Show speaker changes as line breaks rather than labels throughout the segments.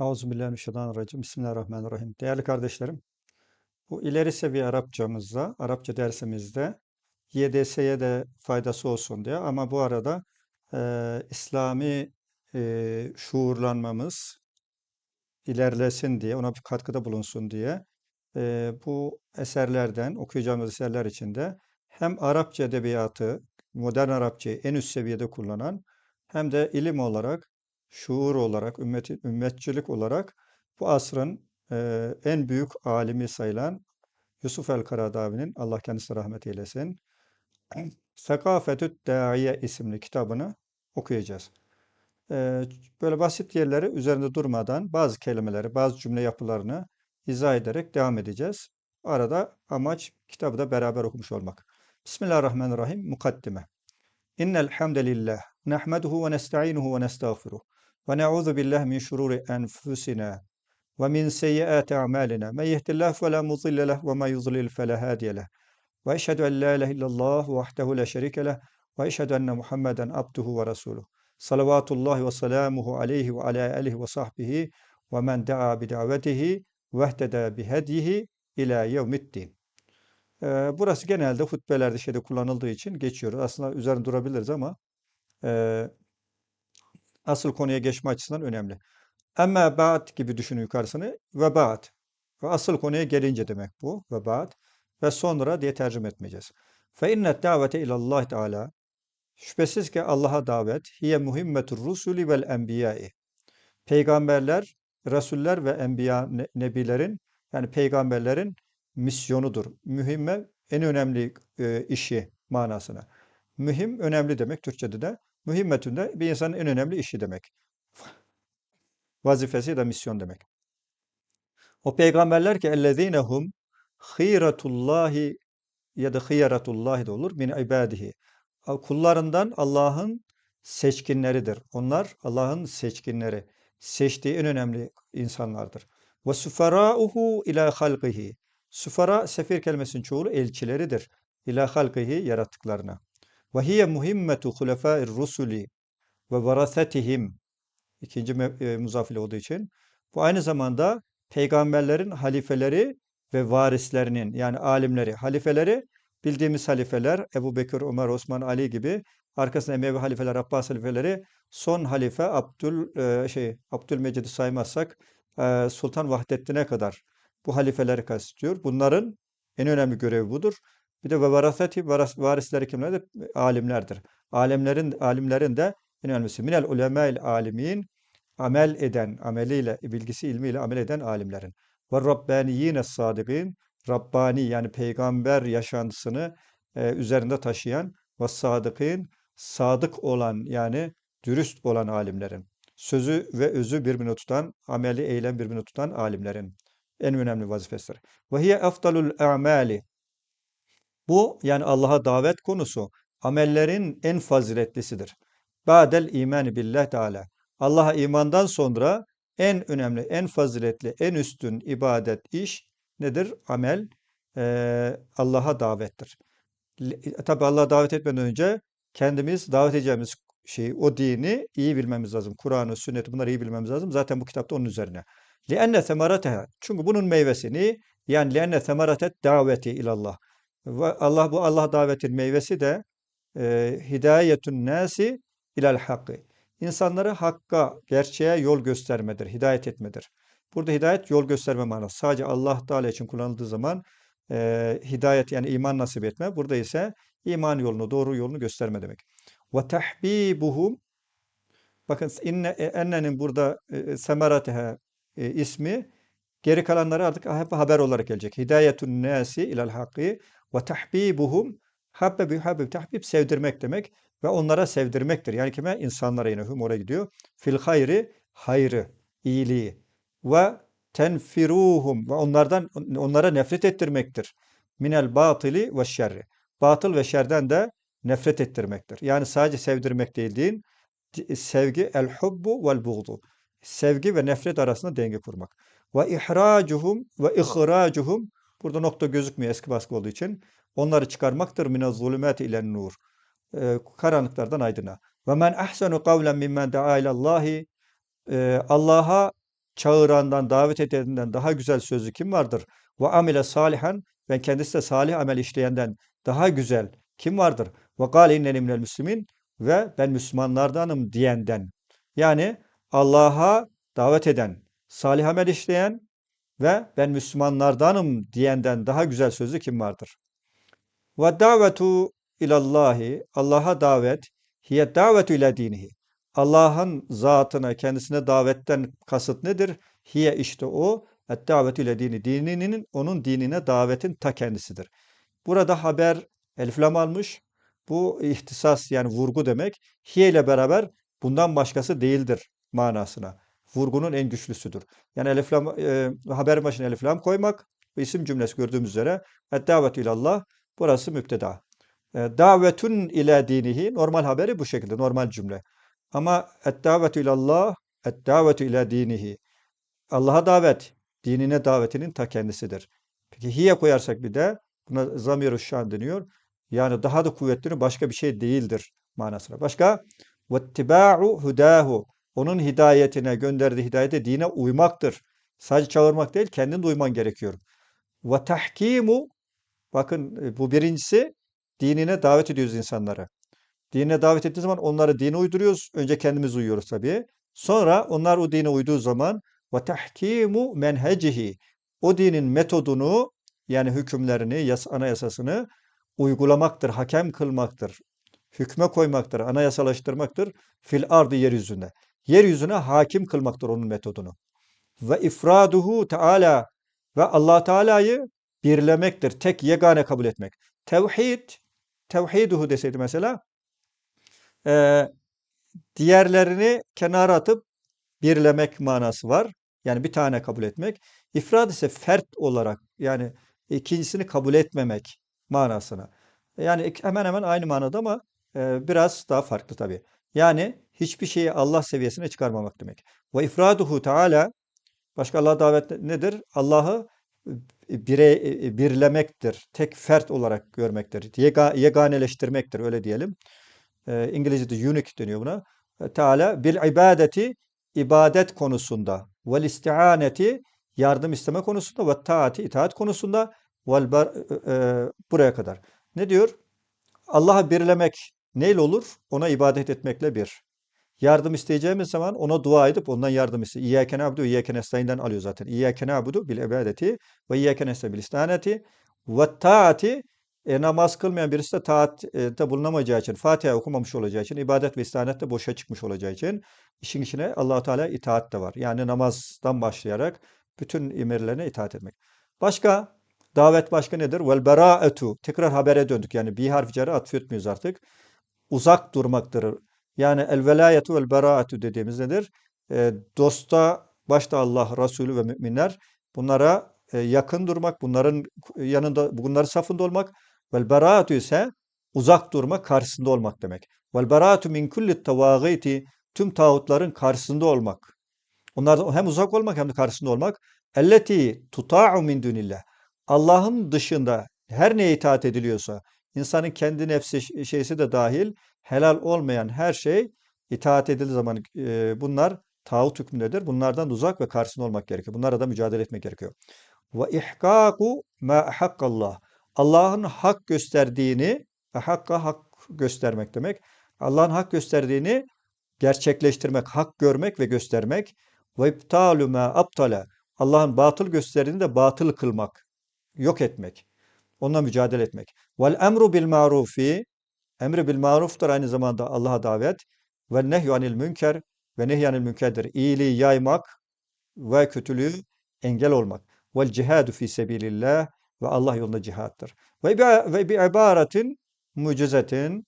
Euzubillahimineşşeytanirracim. Bismillahirrahmanirrahim. Değerli kardeşlerim, bu ileri seviye Arapçamızda, Arapça dersimizde YDS'ye de faydası olsun diye ama bu arada e, İslami e, şuurlanmamız ilerlesin diye, ona bir katkıda bulunsun diye e, bu eserlerden, okuyacağımız eserler içinde hem Arapça edebiyatı, modern Arapçayı en üst seviyede kullanan hem de ilim olarak şuur olarak, ümmeti, ümmetçilik olarak bu asrın e, en büyük alimi sayılan Yusuf el-Karadavi'nin Allah kendisine rahmet eylesin. Sekafetü't Dâiye isimli kitabını okuyacağız. E, böyle basit yerleri üzerinde durmadan bazı kelimeleri, bazı cümle yapılarını izah ederek devam edeceğiz. Arada amaç kitabı da beraber okumuş olmak. Bismillahirrahmanirrahim. Mukaddime. İnnel hamdelillah nahmeduhu ve nesta'inuhu ve nestağfiruh ve na'udhu billahi min şururi enfusina ve min seyyiati a'malina. Men yehdihillahu fela mudille leh ve men yudlil fela hadiye leh. Ve eşhedü en la ilahe illallah vahdehu la şerike leh ve eşhedü enne Muhammeden abduhu ve resuluh. Salavatullahi ve selamuhu aleyhi ve ala alihi ve sahbihi ve men daa bi ve ihteda bi hedihi ila yevmiddin. Ee, burası genelde hutbelerde şeyde kullanıldığı için geçiyoruz. Aslında üzerine durabiliriz ama e, asıl konuya geçme açısından önemli. Emme ba'd gibi düşünün yukarısını ve ba'd. Ve asıl konuya gelince demek bu ve ba'd. Ve sonra diye tercüme etmeyeceğiz. Fe innet davete ilallah teala şüphesiz ki Allah'a davet hiye muhimmetur rusuli vel enbiyai. Peygamberler, rasuller ve enbiya nebilerin yani peygamberlerin misyonudur. Mühimme en önemli e, işi manasına. Mühim önemli demek Türkçe'de de. Mühimmetün de bir insanın en önemli işi demek. Vazifesi da misyon demek. O peygamberler ki ellezinehum hîretullahi ya da hıyaratullahi de olur min ibadihi. Kullarından Allah'ın seçkinleridir. Onlar Allah'ın seçkinleri. Seçtiği en önemli insanlardır. Ve suferâuhu ila halqihi. Sufara sefir kelimesinin çoğulu elçileridir. İla halqihi yarattıklarına. Ve hiye muhimmetu hulefâir rusuli ve varasetihim. İkinci e, muzafile olduğu için. Bu aynı zamanda peygamberlerin halifeleri ve varislerinin yani alimleri, halifeleri bildiğimiz halifeler Ebu Bekir, Ömer, Osman, Ali gibi arkasında Emevi halifeler, Abbas halifeleri son halife Abdül e, şey Abdülmecid'i saymazsak e, Sultan Vahdettin'e kadar bu halifeleri kastediyor. Bunların en önemli görevi budur. Bir de ve varaseti varisleri kimlerdir? Alimlerdir. Alimlerin alimlerin de en önemlisi minel ulemâil alimin amel eden, ameliyle, bilgisi ilmiyle amel eden alimlerin. Ve rabbaniyine sadıkîn Rabbani yani peygamber yaşantısını e, üzerinde taşıyan ve sadıkîn sadık olan yani dürüst olan alimlerin. Sözü ve özü birbirine tutan, ameli eylem birbirine tutan alimlerin en önemli vazifesidir. Ve hiye efdalul a'mali bu yani Allah'a davet konusu amellerin en faziletlisidir. Ba'del imani billah Teala. Allah'a imandan sonra en önemli, en faziletli, en üstün ibadet, iş nedir? Amel ee, Allah'a davettir. Tabi Allah'a davet etmeden önce kendimiz davet edeceğimiz şeyi, o dini iyi bilmemiz lazım. Kur'an'ı, sünneti bunları iyi bilmemiz lazım. Zaten bu kitapta onun üzerine. لِأَنَّ ثَمَرَتَهَا Çünkü bunun meyvesini yani لِأَنَّ ثَمَرَتَتْ daveti ilallah. Allah bu Allah davetin meyvesi de e, hidayetun nasi ilal hakkı. İnsanları hakka, gerçeğe yol göstermedir, hidayet etmedir. Burada hidayet yol gösterme manası. Sadece Allah Teala için kullanıldığı zaman e, hidayet yani iman nasip etme. Burada ise iman yolunu, doğru yolunu gösterme demek. Ve tahbibuhum Bakın inne e, ennenin burada e, semerateha e, ismi geri kalanları artık hep haber olarak gelecek. Hidayetun nasi ilal hakkı ve tahbibuhum habbe bi habib tahbib sevdirmek demek ve onlara sevdirmektir. Yani kime? İnsanlara yine hum oraya gidiyor. Fil hayri hayrı, iyiliği ve tenfiruhum ve onlardan onlara nefret ettirmektir. Minel batili ve şerri. Batıl ve şerden de nefret ettirmektir. Yani sadece sevdirmek değil değil, sevgi el hubbu vel buğdu. Sevgi ve nefret arasında denge kurmak. Ve ihracuhum ve ihracuhum Burada nokta gözükmüyor eski baskı olduğu için. Onları çıkarmaktır mine zulümeti ile nur. Ee, karanlıklardan aydına. Ve men ahsenu kavlen mimmen da'a ilallahi Allah'a çağırandan, davet edenden daha güzel sözlü kim vardır? Ve amile salihan ve kendisi de salih amel işleyenden daha güzel kim vardır? Ve kâle inneni minel müslimin ve ben Müslümanlardanım diyenden. Yani Allah'a davet eden, salih amel işleyen ve ben Müslümanlardanım diyenden daha güzel sözlü kim vardır? Ve davetu ilallahi Allah'a davet hiye davetu ila dinihi. Allah'ın zatına, kendisine davetten kasıt nedir? Hiye işte o et davetu ile dini. Dininin onun dinine davetin ta kendisidir. Burada haber elif lam almış. Bu ihtisas yani vurgu demek. Hiye ile beraber bundan başkası değildir manasına. Vurgunun en güçlüsüdür. Yani elif lam, e, haber başına elif lam koymak ve isim cümlesi gördüğümüz üzere et davetu ilallah burası müpteda. E, davetun ila dinihi normal haberi bu şekilde normal cümle. Ama et davetu ilallah et davetu ila dinihi Allah'a davet, dinine davetinin ta kendisidir. Peki hiye koyarsak bir de buna zamir-i şan deniyor. Yani daha da kuvvetli başka bir şey değildir manasına. Başka vettiba'u hudahu onun hidayetine gönderdiği hidayete dine uymaktır. Sadece çağırmak değil, kendin de uyman gerekiyor. Ve tahkimu bakın e, bu birincisi dinine davet ediyoruz insanları. Dine davet ettiği zaman onları dine uyduruyoruz. Önce kendimiz uyuyoruz tabii. Sonra onlar o dine uyduğu zaman ve tahkimu menhecihi o dinin metodunu yani hükümlerini, yas anayasasını uygulamaktır, hakem kılmaktır, hükme koymaktır, anayasalaştırmaktır fil ardı yeryüzünde. Yeryüzüne hakim kılmaktır onun metodunu. Ve ifraduhu Teala ve Allah Teala'yı birlemektir, tek yegane kabul etmek. Tevhid, tevhiduhu deseydi mesela, e, diğerlerini kenara atıp birlemek manası var. Yani bir tane kabul etmek. İfrad ise fert olarak yani ikincisini kabul etmemek manasına. Yani hemen hemen aynı manada ama e, biraz daha farklı tabii. Yani hiçbir şeyi Allah seviyesine çıkarmamak demek. Ve ifraduhu Teala başka Allah davet nedir? Allah'ı bire, birlemektir. Tek fert olarak görmektir. Yega, yeganeleştirmektir öyle diyelim. E, İngilizce'de unique deniyor buna. Teala bil ibadeti ibadet konusunda vel isti'aneti yardım isteme konusunda ve taati itaat konusunda vel e, e, buraya kadar. Ne diyor? Allah'a birlemek neyle olur? Ona ibadet etmekle bir. Yardım isteyeceğimiz zaman ona dua edip ondan yardım iste. İyyâke na'budu ve iyyâke nestaîn'den alıyor zaten. İyyâke na'budu bil ibadeti ve iyyâke nestaîn bil isti'aneti ve taati e, namaz kılmayan birisi de taatte bulunamayacağı için, Fatiha okumamış olacağı için, ibadet ve istihanet boşa çıkmış olacağı için işin içine allah Teala itaat de var. Yani namazdan başlayarak bütün emirlerine itaat etmek. Başka, davet başka nedir? Vel bera'etu. Tekrar habere döndük. Yani bir harf cere atfetmiyoruz artık. Uzak durmaktır. Yani el velayetu vel bera'etu dediğimiz nedir? E, dosta başta Allah, Resulü ve müminler bunlara e, yakın durmak, bunların yanında, bunların safında olmak Vel beraatu ise uzak durma, karşısında olmak demek. Vel beraatu min kulli tavagiti tüm tağutların karşısında olmak. Onlardan hem uzak olmak hem de karşısında olmak. Elleti tuta'u min dunillah. Allah'ın dışında her neye itaat ediliyorsa, insanın kendi nefsi şeysi de dahil, helal olmayan her şey itaat edildiği zaman e, bunlar tağut hükmündedir. Bunlardan uzak ve karşısında olmak gerekiyor. Bunlara da mücadele etmek gerekiyor. Ve ihkaku ma ahakkallah. Allah'ın hak gösterdiğini, hakka hak göstermek demek. Allah'ın hak gösterdiğini gerçekleştirmek, hak görmek ve göstermek. Ve iptalu ma aptala. Allah'ın batıl gösterdiğini de batıl kılmak, yok etmek. Onunla mücadele etmek. Vel emru bil marufi. Emri bil maruftur aynı zamanda Allah'a davet. Ve nehyu anil münker. Ve nehyanil münkerdir. İyiliği yaymak ve kötülüğü engel olmak. Vel cihadu fi sebilillah ve Allah yolunda cihattır. Ve bi, ve bi ibaretin mucizetin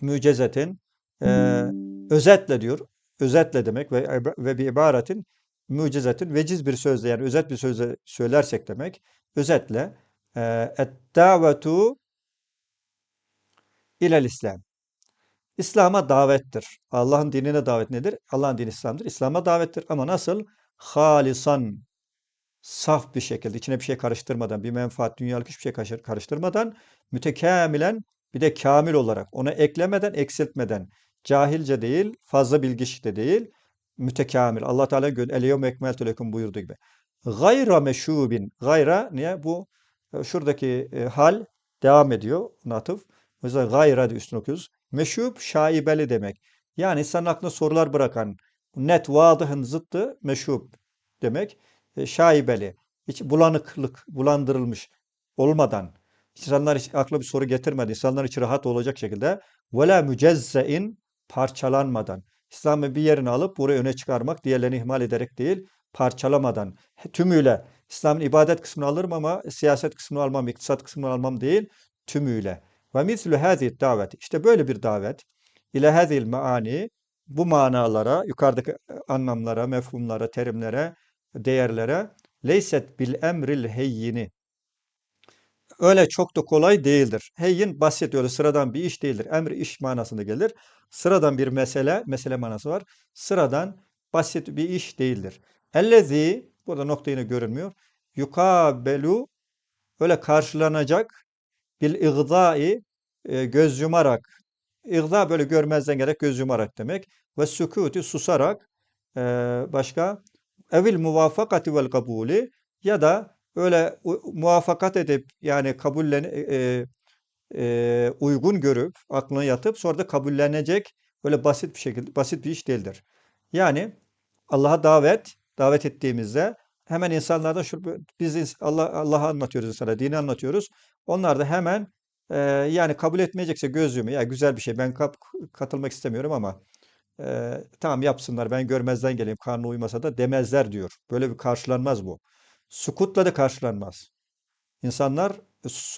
mucizetin e, özetle diyor. Özetle demek ve ve bir ibaretin mucizetin veciz bir sözle yani özet bir sözle söylersek demek. Özetle e, et-davetu ilel İslam. İslam'a davettir. Allah'ın dinine davet nedir? Allah'ın dini İslam'dır. İslam'a davettir ama nasıl? Halisan saf bir şekilde içine bir şey karıştırmadan, bir menfaat, dünyalık hiçbir şey karıştırmadan mütekamilen bir de kamil olarak ona eklemeden, eksiltmeden, cahilce değil, fazla bilgiç de değil, mütekamil. Allah Teala gö- el yevme ekmeltu lekum buyurduğu gibi. Gayra meşubin. Gayra niye? Bu e, şuradaki e, hal devam ediyor. Natıf. Yüzden gayra diye üstüne okuyoruz. Meşub şaibeli demek. Yani insanın aklına sorular bırakan net vadıhın zıttı meşub demek. E, şaibeli. Hiç bulanıklık, bulandırılmış olmadan insanlar hiç akla bir soru getirmedi. İnsanlar için rahat olacak şekilde ve la mücezzein parçalanmadan. İslam'ı bir yerine alıp burayı öne çıkarmak, diğerlerini ihmal ederek değil, parçalamadan, tümüyle. İslam'ın ibadet kısmını alırım ama siyaset kısmını almam, iktisat kısmını almam değil, tümüyle. Ve mislü hâzihi davet. İşte böyle bir davet. İle hâzihil maani, bu manalara, yukarıdaki anlamlara, mefhumlara, terimlere, değerlere, leyset bil emril heyyini. Öyle çok da kolay değildir. Heyyin basit öyle sıradan bir iş değildir. Emr iş manasında gelir. Sıradan bir mesele, mesele manası var. Sıradan basit bir iş değildir. Ellezî, burada nokta yine görünmüyor. Yukabelu, öyle karşılanacak bil igzai, e, göz yumarak. İgza böyle görmezden gerek göz yumarak demek. Ve sükuti susarak. e, başka? Evil muvafakati vel kabuli ya da öyle muvaffakat edip yani kabullen e, uygun görüp aklına yatıp sonra da kabullenecek böyle basit bir şekilde basit bir iş değildir. Yani Allah'a davet davet ettiğimizde hemen insanlardan şu biz Allah Allah'ı anlatıyoruz insana, dini anlatıyoruz. Onlar da hemen e, yani kabul etmeyecekse göz yumu ya güzel bir şey ben kap- katılmak istemiyorum ama e, tamam yapsınlar ben görmezden geleyim karnı uymasa da demezler diyor. Böyle bir karşılanmaz bu. Sukutla da karşılanmaz. İnsanlar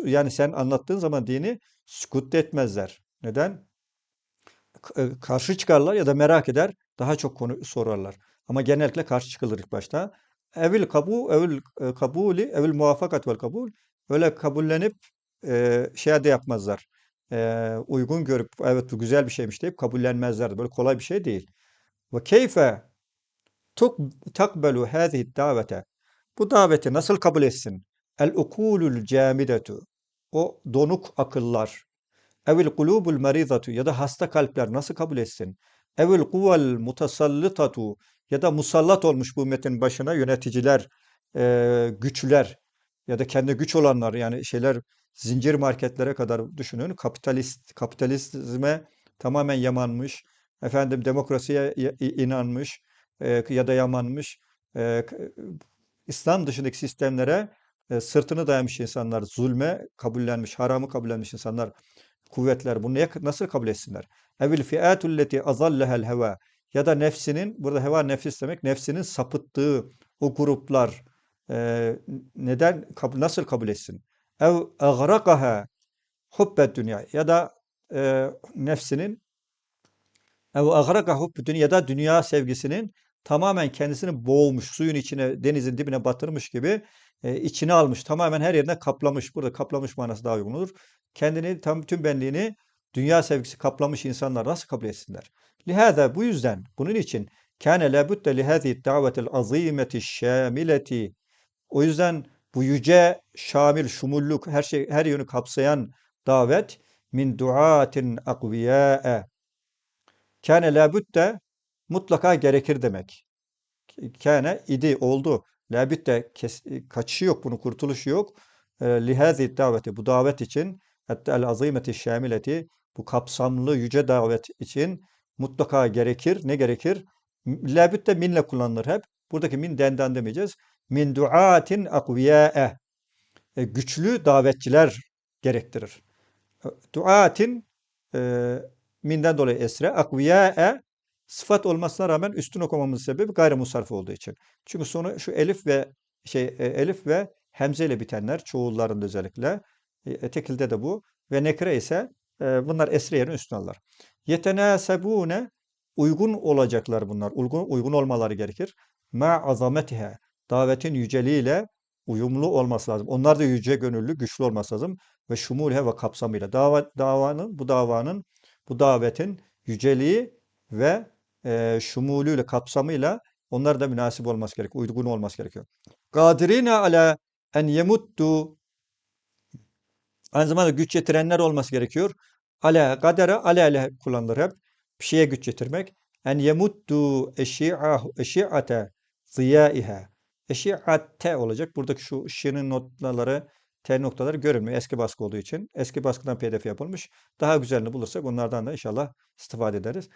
yani sen anlattığın zaman dini sükut da etmezler. Neden? Karşı çıkarlar ya da merak eder, daha çok konu sorarlar. Ama genellikle karşı çıkılır ilk başta. Evil kabu, evil e, kabuli, evil muvaffakat vel kabul. Öyle kabullenip e, şey de yapmazlar. E, uygun görüp evet bu güzel bir şeymiş deyip kabullenmezler. Böyle kolay bir şey değil. Ve keyfe takbelu hâzihi davete. Bu daveti nasıl kabul etsin? El ukulul camidetu. O donuk akıllar. Evil kulubul merizatu ya da hasta kalpler nasıl kabul etsin? Evil kuvel mutasallitatu ya da musallat olmuş bu ümmetin başına yöneticiler, eee, güçler ya da kendi güç olanlar yani şeyler zincir marketlere kadar düşünün. Kapitalist kapitalizme tamamen yamanmış. Efendim demokrasiye inanmış eee, ya da yamanmış. K- İslam dışındaki sistemlere e, sırtını dayamış insanlar, zulme kabullenmiş, haramı kabullenmiş insanlar kuvvetler bunu nasıl kabul etsinler? Evil fi'atul leti azallahel heva ya da nefsinin burada heva nefis demek nefsinin sapıttığı o gruplar e, neden nasıl kabul etsin? Ev agrakaha hubbed dünya ya da e, nefsinin ev agraka hubbed dünya ya da dünya sevgisinin tamamen kendisini boğmuş, suyun içine, denizin dibine batırmış gibi e, içine almış, tamamen her yerine kaplamış. Burada kaplamış manası daha uygun olur. Kendini tam tüm benliğini dünya sevgisi kaplamış insanlar nasıl kabul etsinler? Lihâzâ bu yüzden bunun için kâne lâ budde lihâzihi da'vetil azîmeti şâmileti o yüzden bu yüce, şamil, şumulluk, her şey, her yönü kapsayan davet min duatin akviyâe kâne lâ budde mutlaka gerekir demek. Kâne idi, oldu. Labütte kes, kaçışı yok, bunun kurtuluşu yok. E, Lihazi daveti, bu davet için el azimeti şamileti, bu kapsamlı yüce davet için mutlaka gerekir. Ne gerekir? Labütte minle kullanılır hep. Buradaki min denden demeyeceğiz. Min duatin akviyâe. E, güçlü davetçiler gerektirir. E, Duatin e, minden dolayı esre, akviyâe sıfat olmasına rağmen üstün okumamızın sebebi gayrimusarf olduğu için. Çünkü sonu şu elif ve şey elif ve hemze ile bitenler çoğullarında özellikle e, tekilde de bu ve nekre ise e, bunlar esre yerine üstün alırlar. Yetenasebune uygun olacaklar bunlar. Uygun, uygun olmaları gerekir. Ma azametihe davetin yüceliğiyle uyumlu olması lazım. Onlar da yüce gönüllü, güçlü olması lazım ve şumulhe ve kapsamıyla. Dava, davanın, bu davanın, bu davetin yüceliği ve e, şumulüyle, kapsamıyla onlar da münasip olması gerekiyor, uygun olması gerekiyor. Kadirine ala en yemuttu aynı zamanda güç yetirenler olması gerekiyor. Ala kadere ala ile kullanılır hep. Bir şeye güç getirmek. en yemuddu eşi'ate ziyaiha. Eşi'atte olacak. Buradaki şu ışığının noktaları, T noktaları görünmüyor. Eski baskı olduğu için. Eski baskıdan pdf yapılmış. Daha güzelini bulursak onlardan da inşallah istifade ederiz.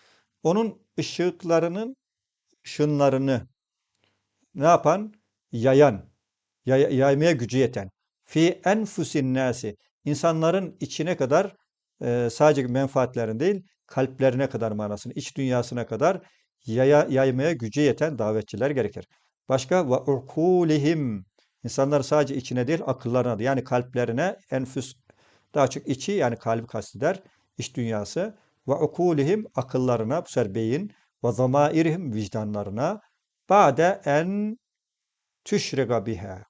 Onun ışıklarının ışınlarını ne yapan? Yayan, yay- yaymaya gücü yeten. Fi enfusin nasi. İnsanların içine kadar e, sadece menfaatlerin değil, kalplerine kadar manasını, iç dünyasına kadar yaya- yaymaya gücü yeten davetçiler gerekir. Başka ve ukulihim. İnsanlar sadece içine değil, akıllarına da yani kalplerine enfüs daha çok içi yani kalbi kasteder, iç dünyası ve ukulihim akıllarına bu sefer beyin ve zamairihim vicdanlarına ba'de en tüşriga biha.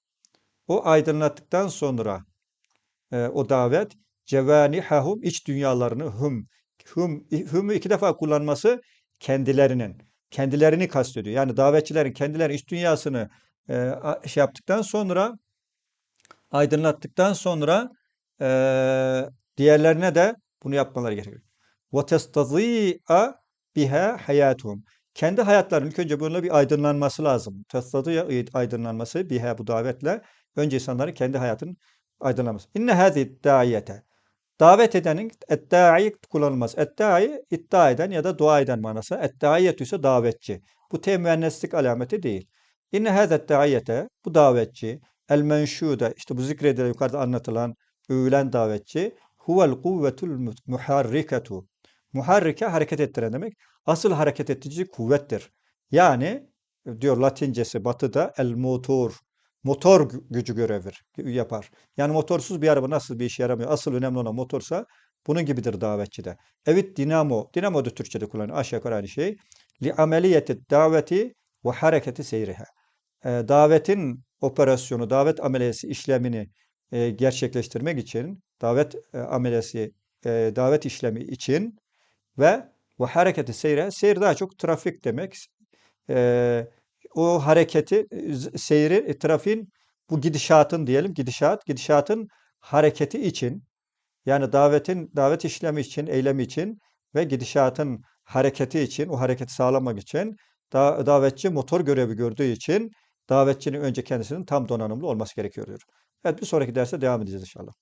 O aydınlattıktan sonra e, o davet cevanihahum iç dünyalarını hum hum hümü iki defa kullanması kendilerinin kendilerini kastediyor. Yani davetçilerin kendileri iç dünyasını e, a- şey yaptıktan sonra aydınlattıktan sonra e, diğerlerine de bunu yapmaları gerekiyor. وَتَسْتَضِيءَ biha hayatuhum. Kendi hayatlarının ilk önce bununla bir aydınlanması lazım. Testadiye aydınlanması biha bu davetle önce insanların kendi hayatının aydınlanması. İnne hâzi dâiyete. Davet edenin eddai kullanılmaz. Eddai iddia eden ya da dua eden manası. Eddaiyetü ise davetçi. Bu te müenneslik alameti değil. İnne hâze daiyete bu davetçi el menşude işte bu zikredilen yukarıda anlatılan övülen davetçi huvel kuvvetul muharriketu. Muharrike hareket ettiren demek. Asıl hareket edici kuvvettir. Yani diyor Latincesi batıda el motor. Motor gü- gücü görevir, yapar. Yani motorsuz bir araba nasıl bir işe yaramıyor? Asıl önemli olan motorsa bunun gibidir davetçide. Evet dinamo. Dinamo da Türkçe'de kullanılıyor. Aşağı yukarı aynı şey. Li ameliyeti daveti ve hareketi seyriha. E, davetin operasyonu, davet ameliyesi işlemini e, gerçekleştirmek için, davet e, ameliyesi, e, davet işlemi için ve ve hareketi seyre, seyir daha çok trafik demek. Eee, o hareketi, e, seyri, e, trafiğin bu gidişatın diyelim, gidişat, gidişatın hareketi için, yani davetin, davet işlemi için, eylemi için ve gidişatın hareketi için, o hareketi sağlamak için da, davetçi motor görevi gördüğü için davetçinin önce kendisinin tam donanımlı olması gerekiyor diyor. Evet bir sonraki derste devam edeceğiz inşallah.